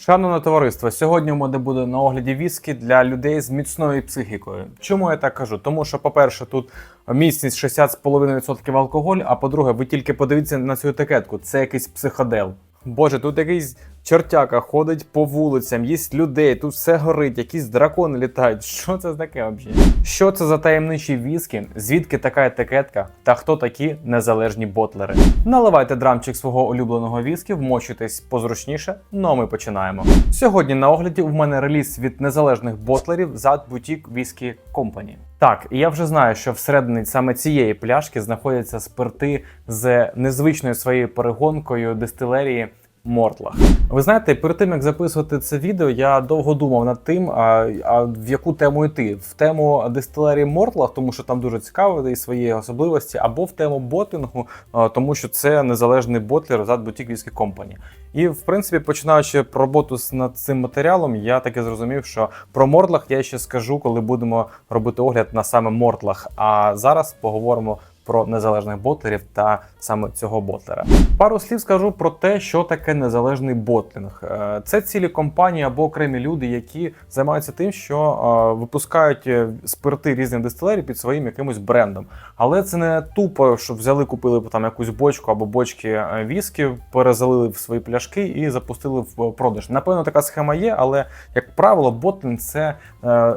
Шановне товариство, сьогодні у мене буде на огляді віскі для людей з міцною психікою. Чому я так кажу? Тому що, по-перше, тут міцність 60,5% алкоголь, а по-друге, ви тільки подивіться на цю етикетку, це якийсь психодел. Боже, тут якийсь чортяка ходить по вулицям, їсть людей, тут все горить, якісь дракони літають. Що це таке взагалі? Що це за таємничі віскі? Звідки така етикетка? Та хто такі незалежні ботлери? Наливайте драмчик свого улюбленого віскі, вмочуйтесь позручніше. Ну а ми починаємо. Сьогодні на огляді в мене реліз від незалежних ботлерів Zat Boutique Whisky Company. Так, і я вже знаю, що всередині саме цієї пляшки знаходяться спирти з незвичною своєю перегонкою дистилерії Мортлах. Ви знаєте, перед тим як записувати це відео, я довго думав над тим, а, а в яку тему йти. В тему дистилерії Мортлах, тому що там дуже цікаво і свої особливості, або в тему ботингу, а, тому що це незалежний ботлер Zat Boutique Whisky Company. І в принципі, починаючи роботу над цим матеріалом, я таки зрозумів, що про Мортлах я ще скажу, коли будемо робити огляд на саме Мортлах. А зараз поговоримо про незалежних ботлерів та саме цього ботлера. Пару слів скажу про те, що таке незалежний ботлінг. Е, Це цілі компанії або окремі люди, які займаються тим, що е, випускають е, спирти різних дистилерій під своїм якимось брендом. Але це не тупо, що взяли, купили там якусь бочку або бочки віскі, перезалили в свої пляшки і запустили в продаж. Напевно, така схема є, але як правило, ботлінг це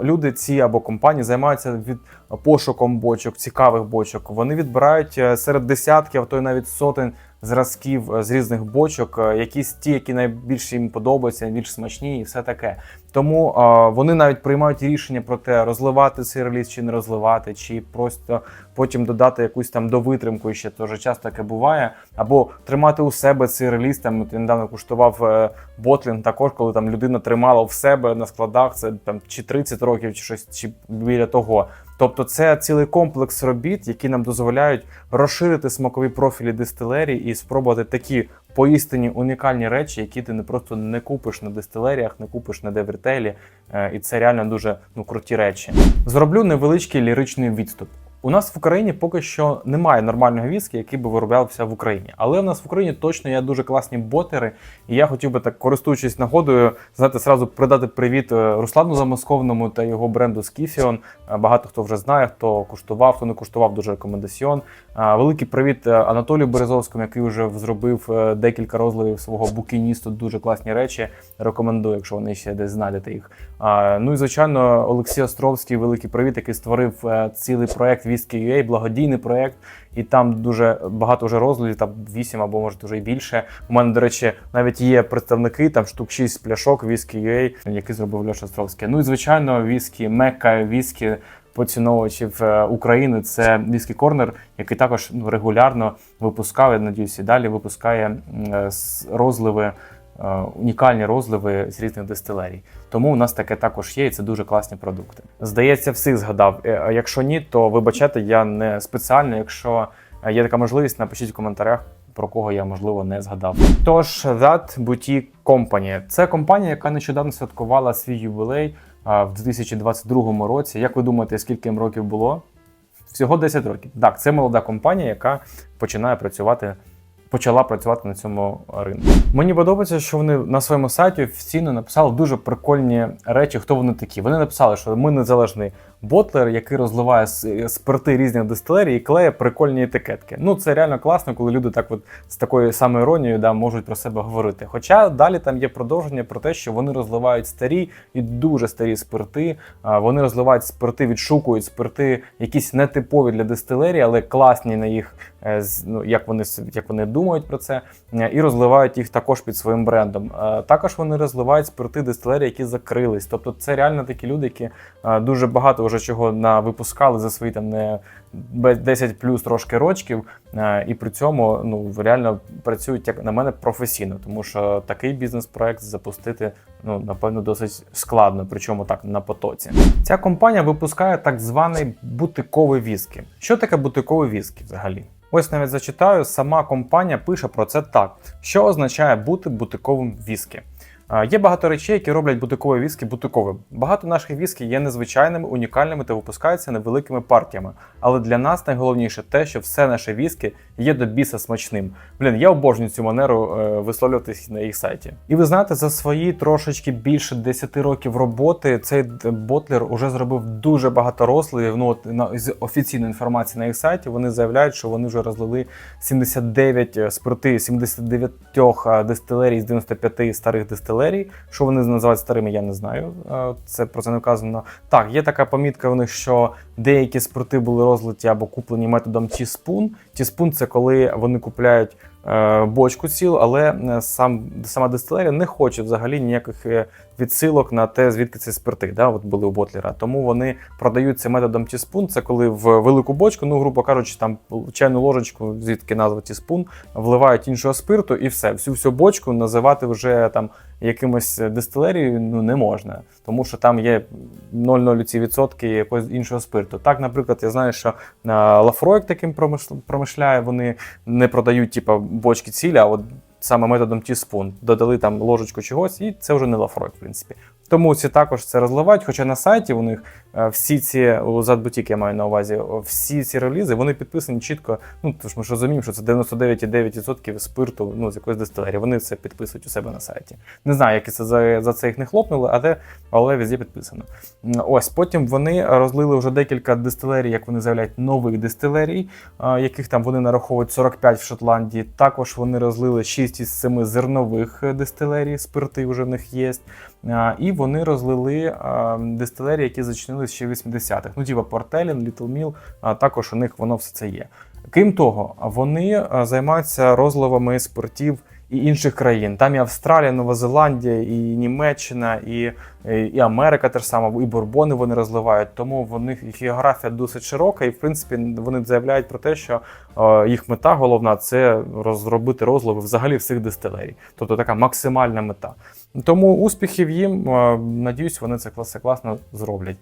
люди ці або компанії займаються від пошуком бочок, цікавих бочок. Вони відбирають е, серед десятків, а то й навіть сотень зразків е, з різних бочок, е, якісь ті, які найбільше їм подобаються, найбільш смачні, і все таке. Тому вони навіть приймають рішення про те, розливати цей реліз чи не розливати, чи просто потім додати якусь там довитримку, і ще дуже часто таке буває, або тримати у себе цей реліз. Там от я недавно куштував ботлінг також, коли там людина тримала в себе на складах це там чи 30 років, чи щось чи біля того. Тобто це цілий комплекс робіт, які нам дозволяють розширити смакові профілі дистилерії і спробувати такі поістині унікальні речі, які ти не просто не купиш на дистилеріях, не купиш на деврітелі. Е, І це реально дуже ну круті речі. Зроблю невеличкий ліричний відступ. У нас в Україні поки що немає нормального віскі, який би вироблявся в Україні. Але в нас в Україні точно є дуже класні ботери. І я хотів би так, користуючись нагодою, знаєте, зразу передати привіт е, Руслану Замосковному та його бренду Скіфіон. Е, Багато хто вже знає, хто куштував, хто не куштував, дуже рекомендаціон. Е, Великий привіт Анатолію Березовському, який вже зробив декілька розливів свого букіністу. Дуже класні речі. Рекомендую, якщо вони ще десь знайдете їх. Ну і звичайно, Олексій Островський, великий привіт, який створив цілий проект Whisky.ua, благодійний проект, і там дуже багато вже розливів, там 8 або може вже і більше. У мене, до речі, навіть є представники, там штук 6 пляшок Whisky.ua, які зробив Льоша Островський. Ну і звичайно, віскі, мекка, віскі. Поціновувачів е, України це Whisky Corner, який також ну, регулярно випускав, я надіюся, і далі випускає е, розливи унікальні розливи з різних дистилерій. Тому у нас таке також є, і це дуже класні продукти. Здається, всіх згадав. Е, Якщо ні, то вибачайте, я не спеціально. Якщо е, є така можливість, напишіть в коментарях. Про кого я можливо не згадав. Тож That Boutique Company – це компанія, яка нещодавно святкувала свій ювілей в 2022 році. Як ви думаєте, скільки їм років було? Всього 10 років. Так, це молода компанія, яка починає працювати, почала працювати на цьому ринку. Мені подобається, що вони на своєму сайті офіційно написали дуже прикольні речі, хто вони такі. Вони написали, що ми незалежний ботлер, який розливає спирти різних дистилерій і клеє прикольні етикетки. Ну це реально класно, коли люди так от з такою самою іронією да, можуть про себе говорити. Хоча далі там є продовження про те, що вони розливають старі і дуже старі спирти. Вони розливають спирти, відшукують спирти, якісь нетипові для дистилерії, але класні на їх, е, ну, як вони як вони думають про це, е, і розливають їх також під своїм брендом. Е, Також вони розливають спирти дистилерії, які закрились. Тобто, це реально такі люди, які дуже багато вже чого на випускали за свої там не 10 плюс трошки рочків, е, і при цьому ну реально працюють як на мене професійно, тому що такий бізнес-проект запустити ну напевно досить складно, причому так на потоці. Ця компанія випускає так званий бутиковий віскі. Що таке бутиковий віскі взагалі? Ось навіть зачитаю, сама компанія пише про це так. Що означає бути бутиковим віскі? Е, Є багато речей, які роблять бутикові віскі бутиковим. Багато наших віскі є незвичайними, унікальними та випускаються невеликими партіями. Але для нас найголовніше те, що все наше віскі є до біса смачним. Блін, я обожнюю цю манеру е, висловлюватись на їх сайті. І ви знаєте, за свої трошечки більше 10 років роботи цей ботлер уже зробив дуже багато розливів. Ну от на з офіційної інформації на їх сайті вони заявляють, що вони вже розлили 79 спирти 79 е, дистилерій з 95 старих дистилерій. Що вони називають старими, я не знаю. Е, Це про це не вказано. Так, є така помітка в них, що деякі спорти були розлиті або куплені методом тіспун. Тіспун це коли вони купляють бочку цілу, але е, сам сама дистилерія не хоче взагалі ніяких е, відсилок на те, звідки ці спирти. Да, от були у Ботлера. Тому вони продають це методом тіспун. Це коли в велику бочку, ну грубо кажучи, там чайну ложечку, звідки назва тіспун, вливають іншого спирту, і все. Всю всю бочку називати вже там якимось дистилерією ну, не можна, тому що там є 0,0 ці відсотки якогось іншого спирту. Так, наприклад, я знаю, що Лафроїк таким промиш- промишляє, вони не продають типа бочки цілі, а от саме методом тіспун. Додали там ложечку чогось, і це вже не лафрой, в принципі. Тому ці також це розливають, хоча на сайті у них е, всі ці у Задбутік я маю на увазі, всі ці релізи вони підписані чітко. Ну тож ми ж розуміємо, що це 99,9% спирту ну, з якоїсь дистилерії. Вони це підписують у себе на сайті. Не знаю, як це за, за це їх не хлопнули, але, але везде підписано. Ось потім вони розлили вже декілька дистилерій, як вони заявляють, нових дистилерій, яких там вони нараховують 45 в Шотландії. Також вони розлили 6 із 7 зернових е, дистилерій, спирти вже в них є. І вони розлили дистилерії, які зачинили ще в 80-х. Ну, типа Портелін, Літл Міл, також у них воно все це є. Крім того, вони займаються розливами спиртів і інших країн. Там і Австралія, Нова Зеландія, і Німеччина, і, і Америка теж сама, і бурбони вони розливають. Тому в них географія досить широка, і в принципі вони заявляють про те, що е, їх мета головна це розробити розливи взагалі всіх дистилерій. Тобто така максимальна мета. Тому успіхів їм. е, Надіюсь, вони це класно зроблять.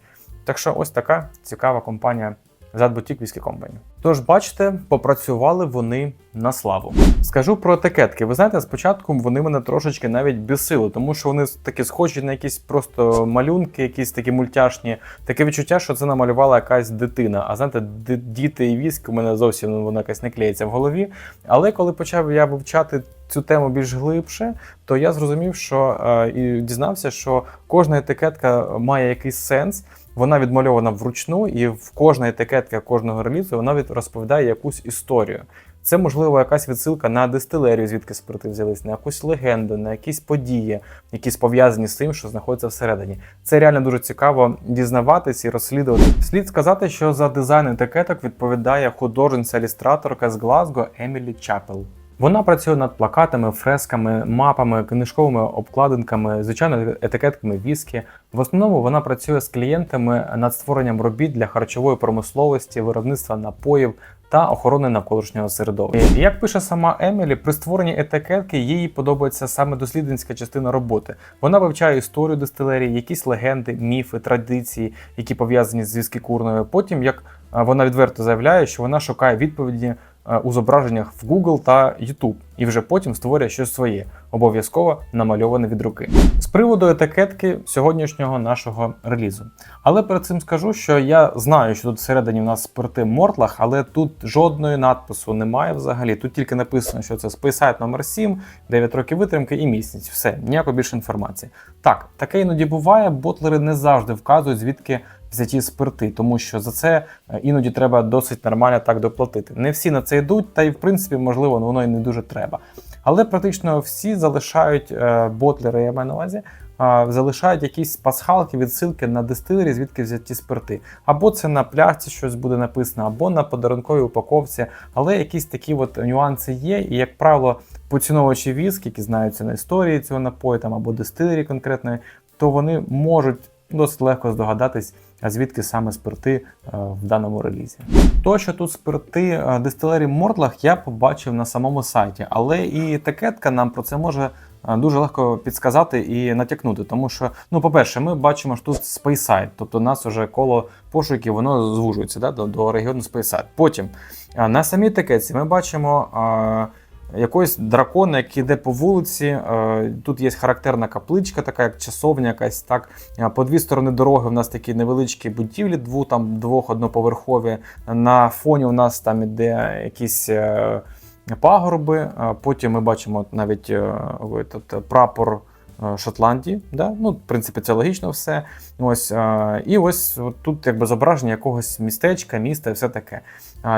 Так що ось така цікава компанія Zad Boutique Whisky. Тож, бачите, попрацювали вони на славу. Скажу про етикетки. Ви знаєте, спочатку вони мене трошечки навіть бісили, тому що вони такі схожі на якісь просто малюнки, якісь такі мультяшні. Таке відчуття, що це намалювала якась дитина. А знаєте, діти і віск у мене зовсім ну, воно не клеїться в голові. Але коли почав я вивчати цю тему більш глибше, то я зрозумів, що е, і дізнався, що кожна етикетка має якийсь сенс. Вона відмальована вручну, і в кожна етикетка кожного релізу вона від розповідає якусь історію. Це можливо якась відсилка на дистилерію, звідки спирти взялись, на якусь легенду, на якісь події, які пов'язані з тим, що знаходиться всередині. Це реально дуже цікаво дізнаватись і розслідувати. Слід сказати, що за дизайн етикеток відповідає художниця-ілюстраторка з Глазго Емілі Чапел. Вона працює над плакатами, фресками, мапами, книжковими обкладинками, звичайно, етикетками віскі. В основному вона працює з клієнтами над створенням робіт для харчової промисловості, виробництва напоїв та охорони навколишнього середовища. Як пише сама Емілі, при створенні етикетки їй подобається саме дослідницька частина роботи. Вона вивчає історію дистилерії, якісь легенди, міфи, традиції, які пов'язані з віскі курною. Потім, як вона відверто заявляє, що вона шукає відповіді у зображеннях в Google та YouTube, і вже потім створює щось своє, обов'язково намальоване від руки. З приводу етикетки сьогоднішнього нашого релізу. Але перед цим скажу, що я знаю, що тут всередині в нас спирти Мортлах, але тут жодної надпису немає взагалі. Тут тільки написано, що це Speyside номер 7, 9 років витримки і міцність. Все, ніякої більше інформації. Так, таке іноді буває, ботлери не завжди вказують, звідки взяті спирти, тому що за це е, іноді треба досить нормально так доплатити. Не всі на це йдуть, та й в принципі, можливо, воно і не дуже треба. Але практично всі залишають е, ботлери, я маю на увазі, залишають якісь пасхалки, відсилки на дистилері, звідки взяті спирти. Або це на пляшці щось буде написано, або на подарунковій упаковці. Але якісь такі от нюанси є, і, як правило, поціновувачі віск, які знаються на історії цього напою там, або дистилері конкретної, то вони можуть досить легко здогадатись, звідки саме спирти е, в даному релізі. То, що тут спирти е, дистилерії Мортлах, я побачив на самому сайті, але і етикетка нам про це може е, дуже легко підсказати і натякнути. Тому що, ну, по-перше, ми бачимо що тут Speyside, тобто у нас вже коло пошуків воно звужується да, до, до регіону Speyside. Потім на самій етикетці ми бачимо. Якогось дракона, який йде по вулиці. Е, Тут є характерна капличка, така як часовня, якась так. Е, По дві сторони дороги в нас такі невеличкі будівлі, дву там двох одноповерхові. На фоні у нас там іде якісь. е, Пагорби, потім ми бачимо навіть тут прапор Шотландії. Да? Ну, в принципі, це логічно все. Ось, і ось тут якби зображення якогось містечка, міста і все таке.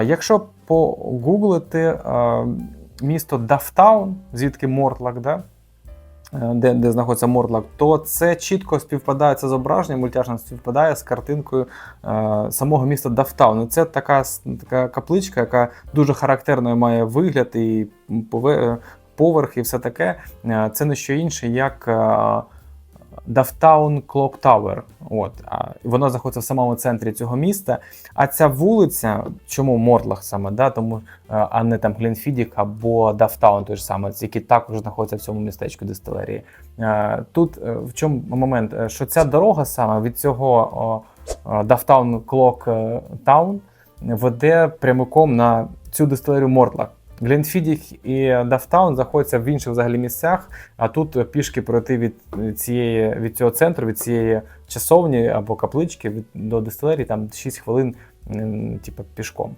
Якщо погуглити місто Дафтаун, звідки Мортлак, да? е, де, де знаходиться Мортлак, то це чітко співпадає це зображення, мультяшно співпадає з картинкою е, самого міста Дафтаун. І Це така, така капличка, яка дуже характерно має вигляд і пове- поверх, і все таке. Е, Це не що інше, як е, Дафтаун Clock Tower. От. А Воно знаходиться в самому центрі цього міста. А ця вулиця, чому Мортлах саме, да? тому, е, а не там Глінфідік або Дафтаун, той ж саме, які також знаходяться в цьому містечку дистилерії. Е, Тут е, в чому момент, що ця дорога саме від цього Дафтаун е, Town веде прямиком на цю дистилерію Мортлах. Глінфідік і Дафтаун знаходяться в інших взагалі місцях, а тут пішки пройти від цієї від цього центру, від цієї часовні або каплички від, до дистилерії там 6 хвилин, типу, пішком.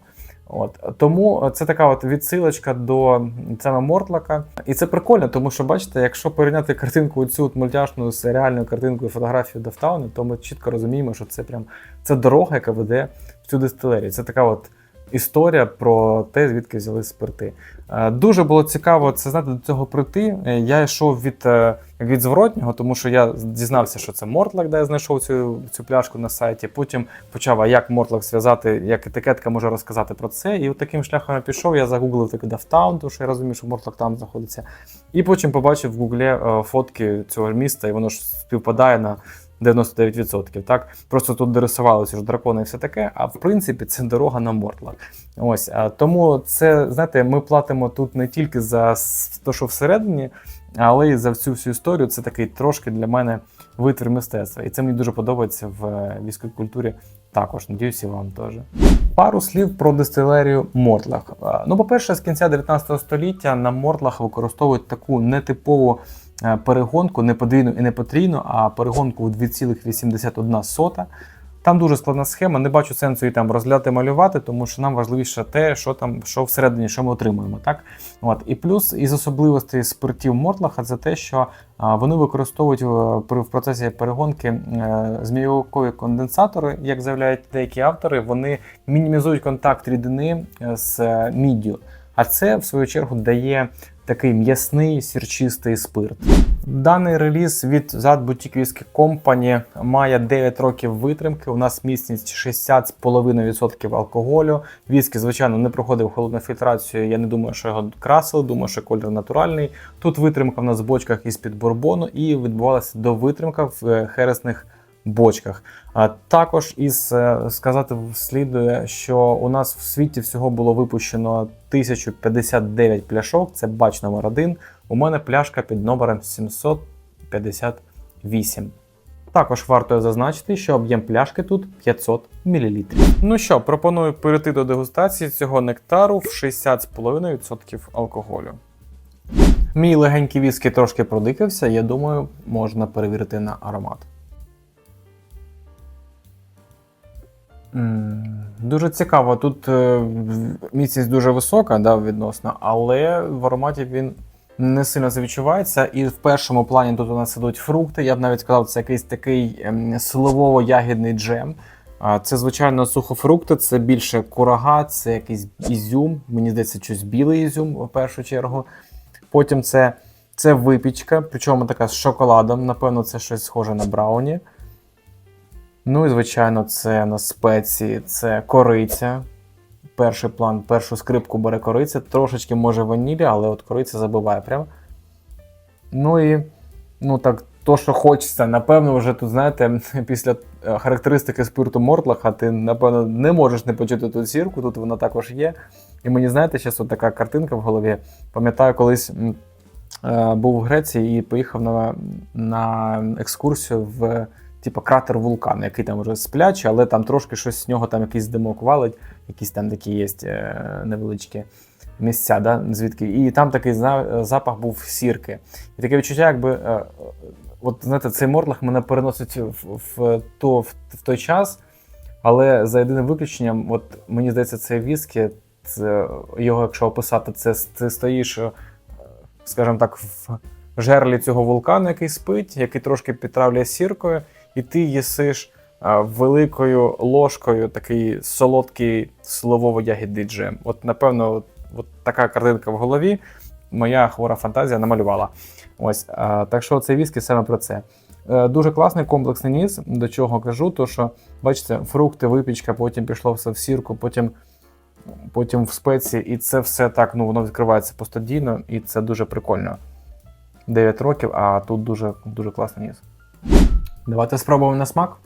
От тому це така от відсилочка до саме Мортлака. І це прикольно, тому що бачите, якщо порівняти картинку цю мультяшну з реальною картинкою фотографію Дафтауну, то ми чітко розуміємо, що це прям це дорога, яка веде в цю дистилерію. Це така от історія про те, звідки взяли спирти. Е, Дуже було цікаво це знати до цього прийти. Е, Я йшов від, е, від зворотнього, тому що я дізнався, що це Мортлак, де я знайшов цю, цю пляшку на сайті. Потім почав, а як Мортлак зв'язати, як етикетка може розказати про це. І от таким шляхом я пішов, я загуглив такий Дафтаун, тому що я розумію, що Мортлак там знаходиться. І потім побачив в гуглі фотки цього міста, і воно ж співпадає на 99%. Так? Просто тут дорисували ці ж дракони і все таке, а в принципі це дорога на Мортлак. Ось, тому це, знаєте, ми платимо тут не тільки за те, що всередині, але й за всю всю історію. Це такий трошки для мене витвір мистецтва. І це мені дуже подобається в е, військовій культурі також. Надіюсь, і вам теж. Пару слів про дистилерію Мортлах. Ну, по-перше, з кінця 19 століття на Мортлах використовують таку нетипову е, перегонку, не подвійну і не потрійну, а перегонку у 2,81 сота. Там дуже складна схема, не бачу сенсу її там розгляти малювати, тому що нам важливіше те, що там що всередині, що ми отримуємо. Так? От. І плюс із особливостей спиртів Мортлаха це те, що а, вони використовують в, при- в процесі перегонки е, змійовкові конденсатори, як заявляють деякі автори, вони мінімізують контакт рідини е, з е, міддю. А це, в свою чергу, дає такий м'ясний сірчистий спирт. Даний реліз від Zad Boutique Whisky Company має 9 років витримки. У нас міцність 60,5% алкоголю. Віскі, звичайно, не проходив холодну фільтрацію. Я не думаю, що його красили, думаю, що колір натуральний. Тут витримка в нас в бочках із-під бурбону і відбувалася до витримка в е, хересних бочках. А також із е, сказати слідує, що у нас в світі всього було випущено 1059 пляшок. Це бач номер 1 У мене пляшка під номером 758. Також варто зазначити, що об'єм пляшки тут 500 мл. Ну що, пропоную перейти до дегустації цього нектару в 60,5% алкоголю. Мій легенький віскі трошки продикався, я думаю, можна перевірити на аромат. Дуже цікаво. Тут е, міцність дуже висока, да, відносно, але в ароматі він не сильно це. І в першому плані тут у нас ідуть фрукти. Я б навіть сказав, це якийсь такий ем, сливово-ягідний джем. Це, звичайно, сухофрукти, це більше курага, це якийсь ізюм. Мені здається, щось білий ізюм в першу чергу. Потім це, це випічка, причому така з шоколадом. Напевно, це щось схоже на брауні. Ну і звичайно, це на спеції, це кориця. Перший план, першу скрипку бере кориця, трошечки може ванілі, але от кориця забиває прямо. Ну і ну так, то, що хочеться, напевно, вже тут, знаєте, після е, характеристики спирту Мортлаха, ти, напевно, не можеш не почути тут зірку, тут вона також є. І мені, знаєте, зараз от така картинка в голові. Пам'ятаю, колись е, був в Греції і поїхав на, на екскурсію в типу, кратер вулкану, який там вже сплячий, але там трошки щось з нього там якийсь димок валить, якісь там такі є е, невеличкі місця, да, звідки. І там такий запах був сірки. І таке відчуття, якби. е, От знаєте, цей мортлах мене переносить в, в, то, в, в той час, але за єдиним виключенням, от мені здається, це віскі, це, його, якщо описати, це ти стоїш, е, скажімо так, в жерлі цього вулкану, який спить, який трошки підтравлює сіркою, і ти їсиш великою ложкою такий солодкий силовово-ягідний джем. От, напевно, от, от така картинка в голові. Моя хвора фантазія намалювала. Ось так що цей віскі саме про це. Е, Дуже класний комплексний ніс, до чого кажу, то що бачите, фрукти, випічка, потім пішло все в сірку, потім, потім в спеції, і це все так, ну воно відкривається постадійно, і це дуже прикольно. 9 років, а тут дуже, дуже класний ніс. Давайте спробуємо на смак.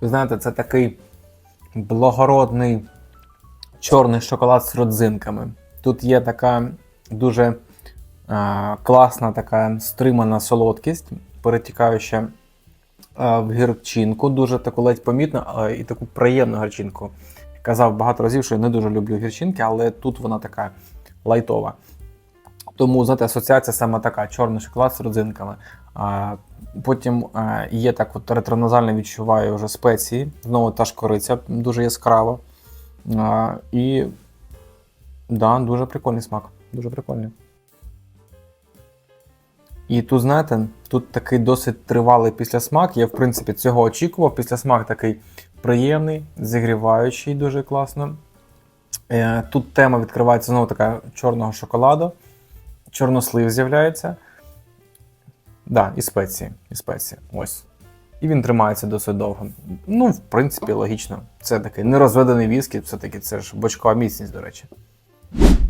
Ви знаєте, це такий благородний чорний шоколад з родзинками. Тут є така дуже а, класна, така стримана солодкість, перетікаюча а, в гірчинку, дуже таку ледь помітну, але і таку приємну гірчинку. Казав багато разів, що я не дуже люблю гірчинки, але тут вона така лайтова. Тому, знаєте, асоціація саме така: чорний шоколад з родзинками. А, потім а, є так, от ретроназально відчуваю вже спеції. Знову та ж кориця дуже яскрава. А, і да, дуже прикольний смак. Дуже прикольний. І тут, знаєте, тут такий досить тривалий післясмак. Я, в принципі, цього очікував. Післясмак такий приємний, зігріваючий, дуже класно. Е, Тут тема відкривається знову така чорного шоколаду. Чорнослив з'являється. Да, і спеції. І спеції. Ось. І він тримається досить довго. Ну, в принципі, логічно. Це такий нерозведений віскі, все-таки це ж бочкова міцність, до речі.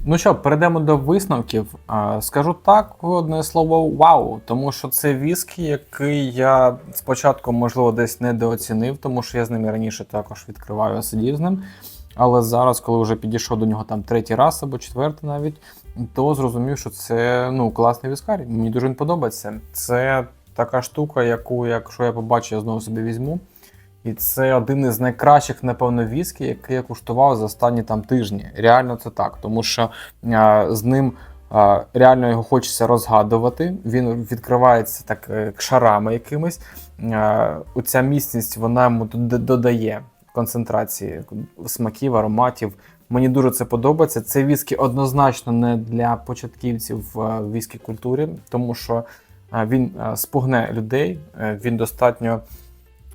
Ну що, перейдемо до висновків. Скажу так, одне слово вау, тому що це віскі, який я спочатку, можливо, десь недооцінив, тому що я з ним раніше також відкриваю, сидів з ним. Але зараз, коли вже підійшов до нього там третій раз або четвертий навіть, то зрозумів, що це ну, класний віскар. Мені дуже він подобається. Це така штука, яку, якщо я побачу, я знову собі візьму. І це один із найкращих, напевно, віскі, який я куштував за останні там тижні. Реально це так, тому що а, з ним реально його хочеться розгадувати. Він відкривається так е, шарами якимись. А, оця міцність вона йому додає концентрації смаків, ароматів. Мені дуже це подобається. Це віскі однозначно не для початківців в віскі культурі, тому що він а, спугне людей, е, він достатньо.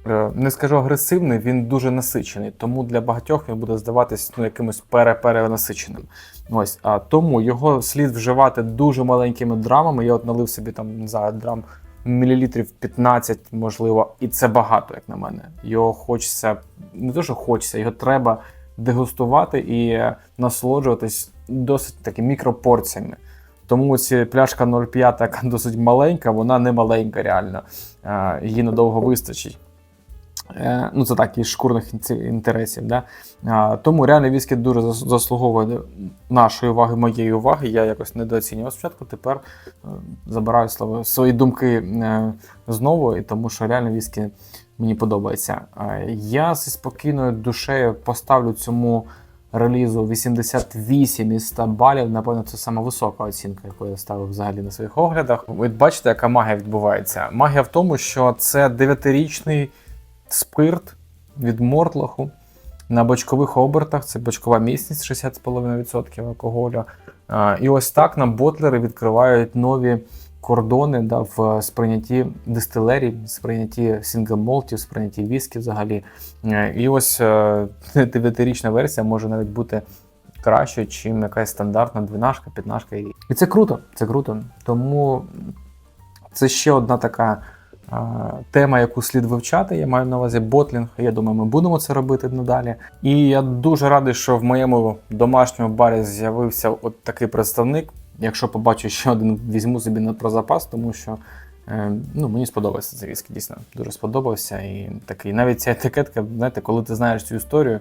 Е, не скажу агресивний, він дуже насичений, тому для багатьох він буде здаватись ну, якимось переперенасиченим. Ось а тому його слід вживати дуже маленькими драмами. Я от налив собі там знаю, драм мілілітрів 15, можливо, і це багато, як на мене. Його хочеться, не то, що хочеться, його треба дегустувати і е, насолоджуватись досить такими мікропорціями. Тому ці пляшка 0,5, яка досить маленька, вона не маленька реально. Е, Її надовго вистачить. Е, Ну, це так, із шкурних інтересів. Да? Тому реально віскі дуже заслуговує нашої уваги, моєї уваги. Я якось недооцінював спочатку, тепер е, забираю слово, свої думки е, знову, тому що реально віскі мені подобається. Я зі спокійною душею поставлю цьому релізу 88 із 100 балів. Напевно, це сама висока оцінка, яку я ставив взагалі на своїх оглядах. Ви бачите, яка магія відбувається? Магія в тому, що це 9-річний спирт від Мортлаху на бочкових обертах. Це бочкова міцність 60,5% алкоголю. І ось так нам ботлери відкривають нові кордони да, в сприйнятті дистилерій, сприйнятті сінгл-молтів, сприйнятті віскі взагалі. Е, І ось е, 9-річна версія може навіть бути кращою, чим якась стандартна двінашка, п'ятнашка. І це круто, це круто. Тому це ще одна така тема, яку слід вивчати. Я маю на увазі ботлінг. Я думаю, ми будемо це робити надалі. І я дуже радий, що в моєму домашньому барі з'явився от такий представник. Якщо побачу ще один, візьму собі на про запас, тому що е, ну, мені сподобався цей віскі, дійсно дуже сподобався. І такий навіть ця етикетка, знаєте, коли ти знаєш цю історію,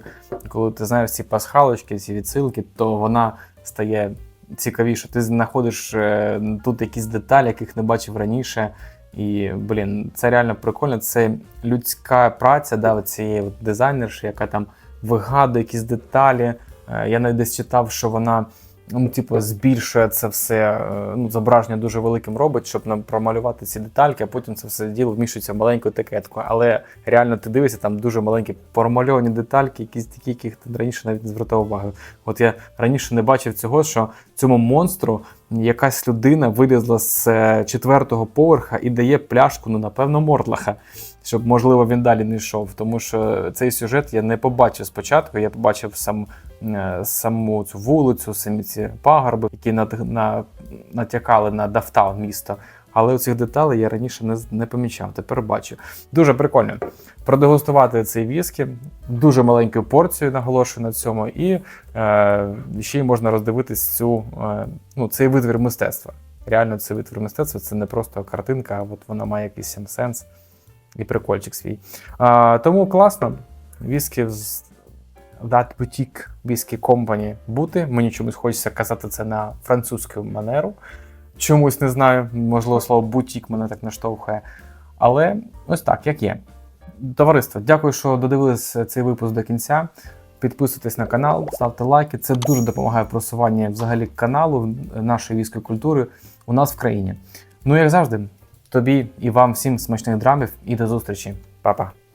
коли ти знаєш ці пасхалочки, ці відсилки, то вона стає цікавіше. Ти знаходиш е, тут якісь деталі, яких не бачив раніше. І, блін, це реально прикольно. Це людська праця да, цієї дизайнерші, яка там вигадує якісь деталі. Е, Я навіть десь читав, що вона ну, типу, збільшує це все, е, ну, зображення дуже великим робить, щоб нам промалювати ці детальки, а потім це все діло вміщується в маленьку етикетку. Але реально ти дивишся, там дуже маленькі промальовані детальки, якісь такі, яких ти раніше навіть не звертав увагу. От я раніше не бачив цього, що цьому монстру якась людина вилізла з е, четвертого поверха і дає пляшку, ну напевно, Мордлаха, щоб можливо він далі не йшов. Тому що цей сюжет я не побачив спочатку. Я побачив сам, е, саму цю вулицю, самі ці пагорби, які над, на, натякали на Дафтаун місто. Але цих деталей я раніше не, не помічав, тепер бачу. Дуже прикольно продегустувати цей віскі, дуже маленькою порцією, наголошую на цьому, і е, ще й можна роздивитись цю, е, ну, цей витвір мистецтва. Реально, цей витвір мистецтва це не просто картинка, а от вона має якийсь сенс і прикольчик свій. А, тому класно. Віскі з That Boutique Whisky Company бути. Мені чомусь хочеться казати це на французьку манеру. Чомусь не знаю, можливо, слово бутік мене так наштовхує. Але ось так, як є. Товариство, дякую, що додивились цей випуск до кінця. Підписуйтесь на канал, ставте лайки. Це дуже допомагає просуванню взагалі каналу нашої військової культури у нас в країні. Ну, як завжди, тобі і вам всім смачних драмів і до зустрічі. Па-па.